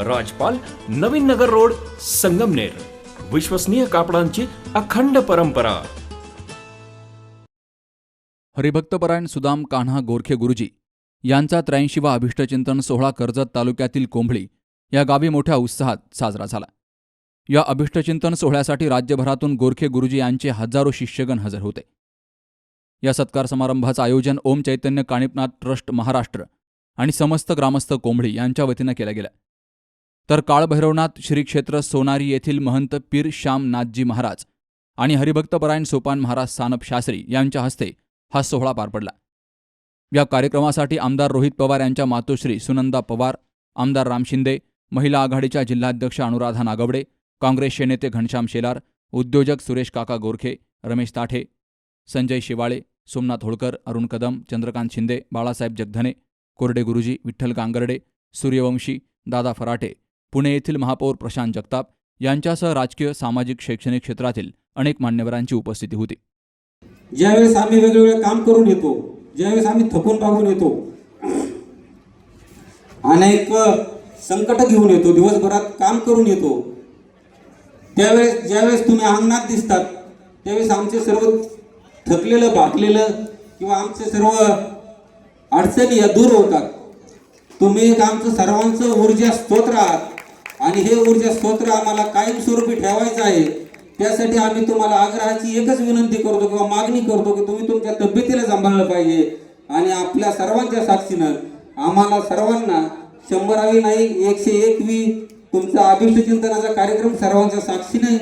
राजपाल Navin Nagar road Sangamner. विश्वसनीय कापडांची अखंड परंपरा. हरिभक्तपरायण सुदाम कान्हा गोरखे गुरुजी यांचा त्र्याऐंशीवा अभिष्टचिंतन सोहळा कर्जत तालुक्यातील कोंभळी या गावी मोठ्या उत्साहात साजरा झाला. या अभिष्टचिंतन सोहळ्यासाठी राज्यभरातून गोरखे गुरुजी यांचे हजारो शिष्यगण हजर होते. या सत्कार समारंभाचं आयोजन ओम चैतन्य काणिपनाथ ट्रस्ट महाराष्ट्र आणि समस्त ग्रामस्थ कोंभळी यांच्या वतीनं केलं गेलं. तर काळभैरवनाथ श्री क्षेत्र सोनारी येथील महंत पीर श्याम नाथजी महाराज आणि हरिभक्तपरायण सोपान महाराज सानप शास्त्री यांच्या हस्ते हा सोहळा पार पडला. या कार्यक्रमासाठी आमदार रोहित पवार यांच्या मातोश्री सुनंदा पवार आमदार राम शिंदे महिला आघाडीच्या जिल्हाध्यक्ष अनुराधा नागवडे काँग्रेसचे नेते घनश्याम शेलार उद्योजक सुरेश काका गोरखे रमेश ताठे संजय शिवाळे सोमनाथ होळकर अरुण कदम चंद्रकांत शिंदे बाळासाहेब जगधने कोरडे गुरुजी विठ्ठल गांगर्डे सूर्यवंशी दादा फराटे पुणे येथील महापौर प्रशांत जगताप यांच्यासह राजकीय सामाजिक शैक्षणिक क्षेत्रातील अनेक मान्यवरांची उपस्थिती होती. ज्यावेळेस आम्ही वेगवेगळे काम करून येतो ज्यावेळेस आम्ही थकून पाहून येतो अनेक संकट घेऊन येतो दिवसभरात काम करून येतो त्यावेळेस ज्यावेळेस तुम्ही अंगणात दिसतात त्यावेळेस आमचे सर्व थकलेलं भागलेलं किंवा आमचे सर्व अडचणी या दूर होतात. तुम्ही एक आमचं सर्वांचं ऊर्जा स्तोत्र आहात. आणि हे ऊर्जा स्तोत्र आम्हाला कायमस्वरूपी ठेवायचं आहे. त्यासाठी आम्ही तुम्हाला आग्रहाची एकच विनंती करतो किंवा मागणी करतो की तुम्ही तुमच्या तब्येतीला सांभाळलं पाहिजे. आणि आपल्या सर्वांच्या साक्षीनं आम्हाला सर्वांना शंभरावी नाही एकशे एकवी तुमचा अभिष्ट चिंतनाचा कार्यक्रम सर्वांच्या साक्षीने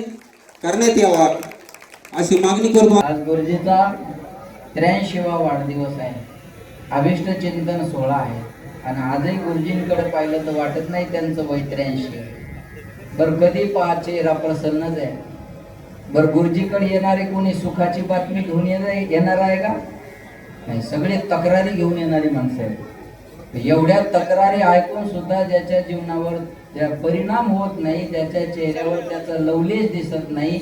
करण्यात यावा अशी मागणी करतो. आज गुरुजीचा त्र्याऐंशीवा वाढदिवस आहे. अभिष्ट चिंतन सोहळा आहे. आणि आजही गुरुजींकडे पाहिलं तर वाटत नाही त्यांचं वय त्र्याऐंशी. आहे बर कधी पहा चेहरा प्रसन्नच आहे? बर गुरुजीकडे येणारे कोणी सुखाची बातमी घेऊन येणार आहे का? नाही सगळे तक्रारी घेऊन येणारी माणसं आहेत. एवढ्या तक्रारी ऐकून सुद्धा ज्याच्या जीवनावर त्या परिणाम होत नाही ज्याच्या चेहऱ्यावर त्याचा लवलेश दिसत नाही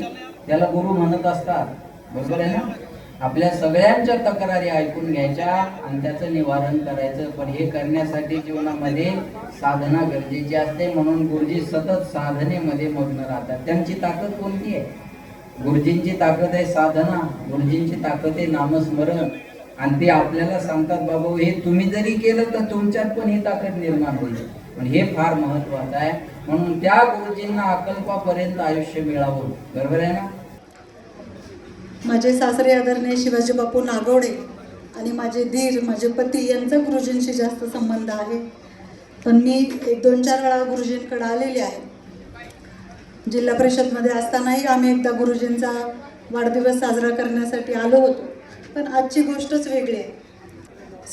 त्याला गुरु म्हणत असतात. बरोबर आहे ना? आपल्या सगळ्यांच्या तक्रारी ऐकून घ्यायच्या आणि त्याचं निवारण करायचं. पण हे करण्यासाठी जीवनामध्ये साधना गरजेची असते. म्हणून गुरुजी सतत साधनेमध्ये मग्न राहतात. त्यांची ताकद कोणती आहे? गुरुजींची ताकद आहे साधना. गुरुजींची ताकद आहे नामस्मरण. आणि ते आपल्याला सांगतात बाबा हे तुम्ही जरी केलं तर तुमच्यात पण ही ताकद निर्माण होईल. पण हे फार महत्वाचं आहे. म्हणून त्या गुरुजींना अकल्पापर्यंत आयुष्य मिळावं. बरोबर आहे ना? माझे सासरे आदरणीय शिवाजी बापू नागवडे आणि माझे धीर माझे पती यांचा गुरुजींशी जास्त संबंध आहे. पण मी एक दोन चार वेळा गुरुजींकडे आलेली आहे. जिल्हा परिषदमध्ये असतानाही आम्ही एकदा गुरुजींचा वाढदिवस साजरा करण्यासाठी आलो होतो. पण आजची गोष्टच वेगळी आहे.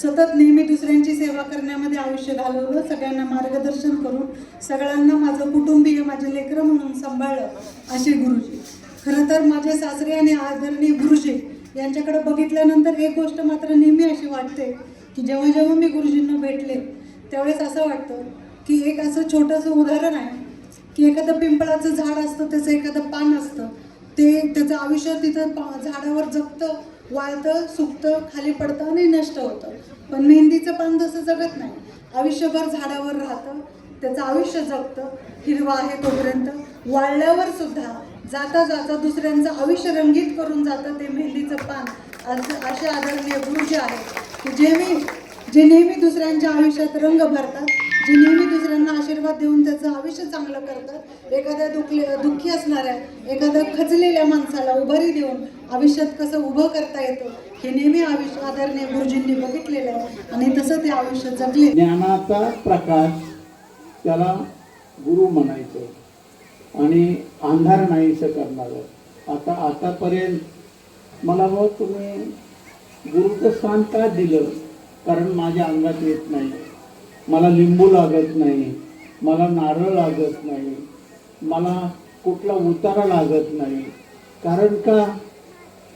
सतत नेहमी दुसऱ्यांची सेवा करण्यामध्ये आयुष्य घालवलं सगळ्यांना मार्गदर्शन करून सगळ्यांना माझं कुटुंबीय माझे लेकरं म्हणून सांभाळलं असे गुरुजी. खरं तर माझे सासरे आणि आदरणीय गुरुजी यांच्याकडे बघितल्यानंतर एक गोष्ट मात्र नेहमी अशी वाटते की जेव्हा जेव्हा मी गुरुजींना भेटले त्यावेळेस असं वाटतं की एक असं छोटंसं उदाहरण आहे की एखादं पिंपळाचं झाड असतं त्याचं एखादं पान असतं ते त्याचं आयुष्य तिथं पा झाडावर जगतं वाळतं सुकतं खाली पडतं आणि नष्ट होतं. पण मेहंदीचं पान तसं जगत नाही. आयुष्यभर झाडावर राहतं त्याचं आयुष्य जगतं हिरवा आहे तोपर्यंत वाळल्यावर सुद्धा जाता जाता दुसऱ्यांचं आयुष्य रंगीत करून जातं ते मेहंदीचं पान. असं असे आदरणीय गुरुजी आहेत की जे मी जे नेहमी दुसऱ्यांच्या आयुष्यात रंग भरतात जे नेहमी दुसऱ्यांना आशीर्वाद देऊन त्याचं आयुष्य चांगलं करतात. एखाद्या दुखले दुःखी असणाऱ्या एखाद्या खचलेल्या माणसाला उभारी देऊन आयुष्यात कसं उभं करता येतं हे नेहमी आयुष्य आदरणीय गुरुजींनी बघितलेलं आहे आणि तसं ते आयुष्य जगले. ज्ञानाचा प्रकाश त्याला गुरु म्हणायचं. आणि अंधार नाहीसं करणारं. आता आतापर्यंत मला मग तुम्ही गुरुचं स्थान का दिलं? कारण माझ्या अंगात येत नाही. मला लिंबू लागत नाही. मला नारळ लागत नाही. मला कुठला उतारा लागत नाही. कारण का?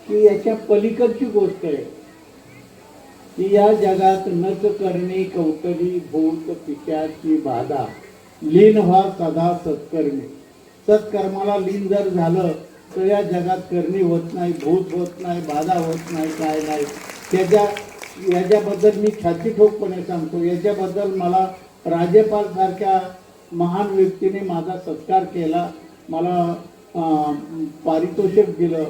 की याच्या पलीकडची गोष्ट आहे. की या जगात नच करणे कौतली भूत पिशाची बाधा. लीन व्हा सदा सत्कर्मी. सत्कर्माला लीन जर झालं तर या जगात करणी होत नाही भूत होत नाही बाधा होत नाही काय नाही. त्याच्या याच्याबद्दल मी छाती ठोकपणे सांगतो. याच्याबद्दल मला राज्यपाल सारख्या महान व्यक्तीने माझा सत्कार केला. मला पारितोषिक दिलं.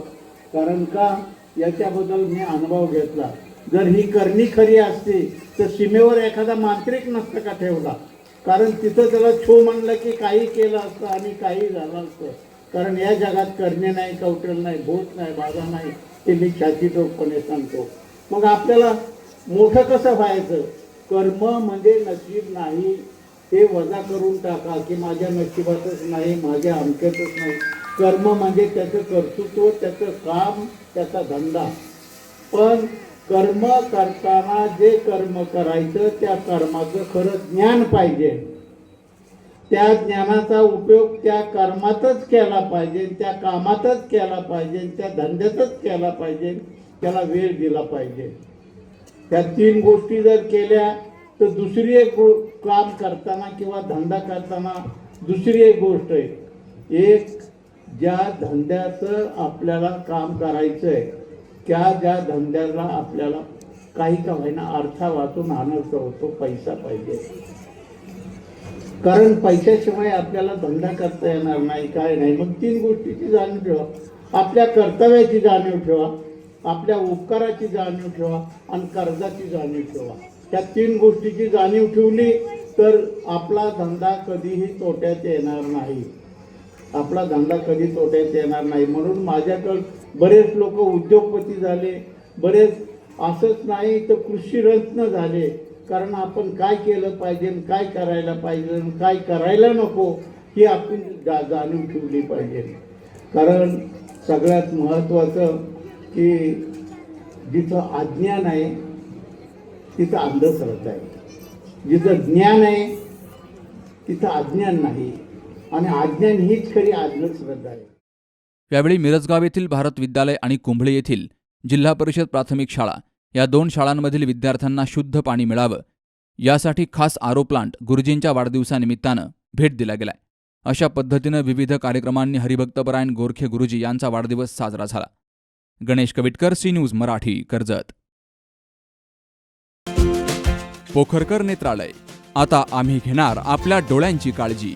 कारण का? याच्याबद्दल मी अनुभव घेतला. जर ही करणी खरी असते तर सीमेवर एखादा मांत्रिक नसतं का ठेवला? कारण तिथं त्याला छो म्हणलं की काही केलं असतं आणि काही झालं असतं. कारण या जगात करणे नाही कौटल नाही भूत नाही बाधा नाही ते मी छातीटोकपणे सांगतो. मग आपल्याला मोठं कसं व्हायचं? कर्म म्हणजे नशीब नाही. ते वजा करून टाका की माझ्या नशिबातच नाही माझ्या अमक्यातच नाही. कर्म म्हणजे त्याचं कर्तृत्व त्याचं काम त्याचा धंदा. पण कर्म करताना जे कर्म करायचं त्या कर्माचं खरं ज्ञान पाहिजे. त्या ज्ञानाचा उपयोग त्या कर्मातच केला पाहिजे त्या कामातच केला पाहिजे त्या धंद्यातच केला पाहिजे त्याला वेळ दिला पाहिजे. त्या तीन गोष्टी जर केल्या तर दुसरी एक गो- काम करताना किंवा धंदा करताना दुसरी एक गोष्ट आहे. एक ज्या धंद्याचं आपल्याला काम करायचं आहे त्या ज्या धंद्याला आपल्याला काही का होईना अर्था वाचून आनंद होतो पैसा पाहिजे. कारण पैशाशिवाय आपल्याला धंदा करता येणार नाही काय नाही. मग तीन गोष्टीची जाणीव ठेवा. आपल्या कर्तव्याची जाणीव ठेवा. आपल्या उपकाराची जाणीव ठेवा आणि कर्जाची जाणीव ठेवा. त्या तीन गोष्टीची जाणीव ठेवली तर आपला धंदा कधीही तोट्यात येणार नाही. आपला धंदा कधी तोट्यात येणार नाही. म्हणून माझ्याकडं बरेच लोक उद्योगपती झाले. बरेच असंच नाही तर कृषीरत्न झाले. कारण आपण काय केलं पाहिजे काय करायला पाहिजे काय करायला नको ही आपण जा जाणीव ठेवली पाहिजे. कारण सगळ्यात महत्त्वाचं की जिथं अज्ञान आहे तिथं अंधश्रद्धा आहे. जिथं ज्ञान आहे तिथं अज्ञान नाही. आणि अज्ञान हीच खरी अंधश्रद्धा आहे. यावेळी मिरजगाव येथील भारत विद्यालय आणि कुंभळे येथील जिल्हा परिषद प्राथमिक शाळा या दोन शाळांमधील विद्यार्थ्यांना शुद्ध पाणी मिळावं. यासाठी खास आरो प्लांट गुरुजींच्या वाढदिवसानिमित्तानं भेट दिला गेलाय. अशा पद्धतीनं विविध कार्यक्रमांनी हरिभक्तपरायण गोरखे गुरुजी यांचा वाढदिवस साजरा झाला. Ganesh Kavitkar C news Marathi Karjat. Pokharkar Netralaya. आता आम्ही घेणार आपल्या डोळ्यांची काळजी.